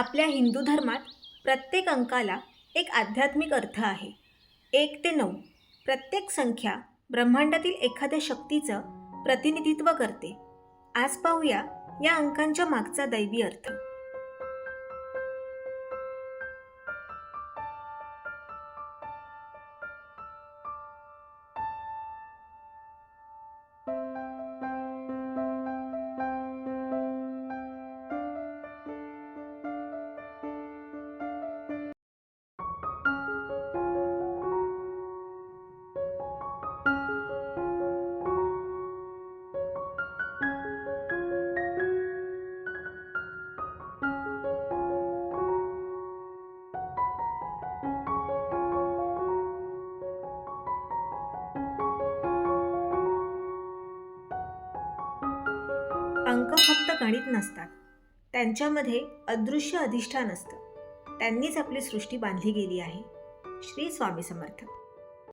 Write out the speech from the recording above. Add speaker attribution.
Speaker 1: आपल्या हिंदू धर्मात प्रत्येक अंकाला एक आध्यात्मिक अर्थ आहे. एक ते नऊ प्रत्येक संख्या ब्रह्मांडातील एखाद्या शक्तीचं प्रतिनिधित्व करते. आज पाहूया या अंकांच्या मागचा दैवी अर्थ. अंक फक्त गणित नसतात. त्यांच्यामध्ये अदृश्य अधिष्ठान असतं. त्यांनीच आपली सृष्टी बांधली गेली आहे. श्री स्वामी समर्थ.